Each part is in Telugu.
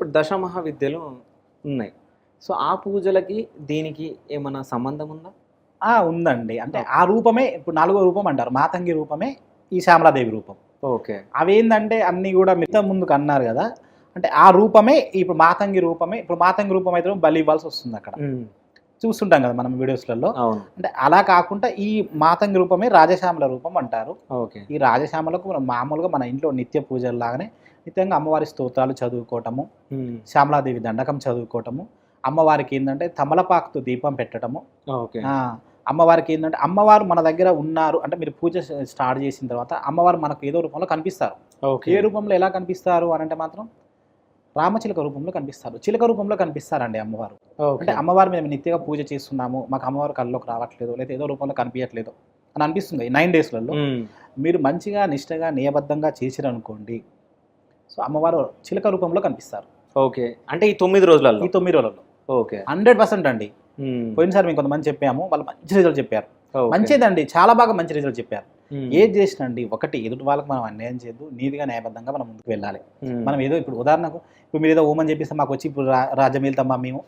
ఇప్పుడు దశ మహావిద్యలు ఉన్నాయి. సో ఆ పూజలకి దీనికి ఏమైనా సంబంధం ఉందా? ఆ, ఉందండి. అంటే ఆ రూపమే ఇప్పుడు నాలుగో రూపం అంటారు. మాతంగి రూపమే ఈ శ్యామలాదేవి రూపం. ఓకే. అవేందంటే అన్నీ కూడా మిగతా ముందుకు అన్నారు కదా. అంటే ఆ రూపమే ఇప్పుడు మాతంగి రూపమే ఇప్పుడు మాతంగి రూపం అయితే బలి ఇవ్వాల్సి వస్తుంది అక్కడ. చూస్తుంటాం కదా మనం వీడియోస్లలో. అంటే అలా కాకుండా ఈ మాతంగి రూపమే రాజశ్యామల రూపం అంటారు. ఓకే. ఈ రాజశ్యామలకు మనం మామూలుగా మన ఇంట్లో నిత్య పూజలు లాగానే నిత్యంగా అమ్మవారి స్తోత్రాలు చదువుకోవటము శ్యామలాదేవి దండకం చదువుకోవటము అమ్మవారికి ఏంటంటే తమలపాకుతో దీపం పెట్టడము అమ్మవారికి ఏంటంటే అమ్మవారు మన దగ్గర ఉన్నారు అంటే మీరు పూజ స్టార్ట్ చేసిన తర్వాత అమ్మవారు మనకు ఏదో రూపంలో కనిపిస్తారు. ఓకే. ఏ రూపంలో ఎలా కనిపిస్తారు అని అంటే మాత్రం రామచిలక రూపంలో కనిపిస్తారు. చిలక రూపంలో కనిపిస్తారండి అమ్మవారు. అంటే అమ్మవారు మేము నిత్యగా పూజ చేస్తున్నాము మాకు అమ్మవారు కళ్ళలోకి రావట్లేదు లేదా ఏదో రూపంలో కనిపించట్లేదు అని అనిపిస్తుంది ఈ నైన్ డేస్లలో. మీరు మంచిగా నిష్టగా నియబద్ధంగా చేసిరనుకోండి సో అమ్మవారు చిలక రూపంలో కనిపిస్తారు. ఓకే. అంటే ఈ తొమ్మిది రోజులలో? ఈ తొమ్మిది రోజులలో. ఓకే. హండ్రెడ్ పర్సెంట్ అండి. పోయినసారి మేము కొంతమంది చెప్పాము వాళ్ళు మంచి రిజల్ట్ చెప్పారు. మంచిదండి. చాలా బాగా మంచి రిజల్ట్ చెప్పారు. ఏది చేసినండి? ఒకటి ఎదుటి వాళ్ళకి మనం అన్యాయం చేయొద్దు. నీతిగా న్యాయబద్ధంగా మనం ముందుకు వెళ్ళాలి. మనం ఏదో ఇప్పుడు ఉదాహరణకు ఇప్పుడు మీరు ఏదో ఓమని చెప్పిస్తే మాకు వచ్చి ఇప్పుడు రాజ్యం వెళ్తామా మేము?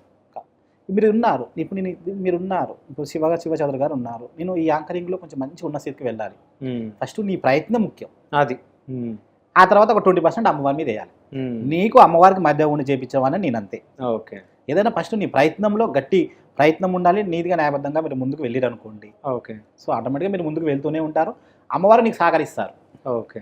మీరు ఉన్నారు. ఇప్పుడు నేను మీరు ఉన్నారు. ఇప్పుడు శివ శివ చౌదరి గారు ఉన్నారు. నేను ఈ యాంకరింగ్లో కొంచెం మంచి ఉన్న స్థితికి వెళ్ళాలి. ఫస్ట్ నీ ప్రయత్నం ముఖ్యం. అది. ఆ తర్వాత ఒక ట్వంటీ పర్సెంట్ అమ్మవారి మీద వేయాలి. నీకు అమ్మవారికి మధ్య ఉండి చేపించమని నేను అంతే. ఓకే. ఏదైనా ఫస్ట్ నీ ప్రయత్నంలో గట్టి ప్రయత్నం ఉండాలి నీతిగా న్యాయబద్ధంగా మీరు ముందుకు వెళ్ళారు అనుకోండి ఓకే. సో ఆటోమేటిక్గా మీరు ముందుకు వెళ్తూనే ఉంటారు. అమ్మవారు నీకు సహకరిస్తారు. ఓకే.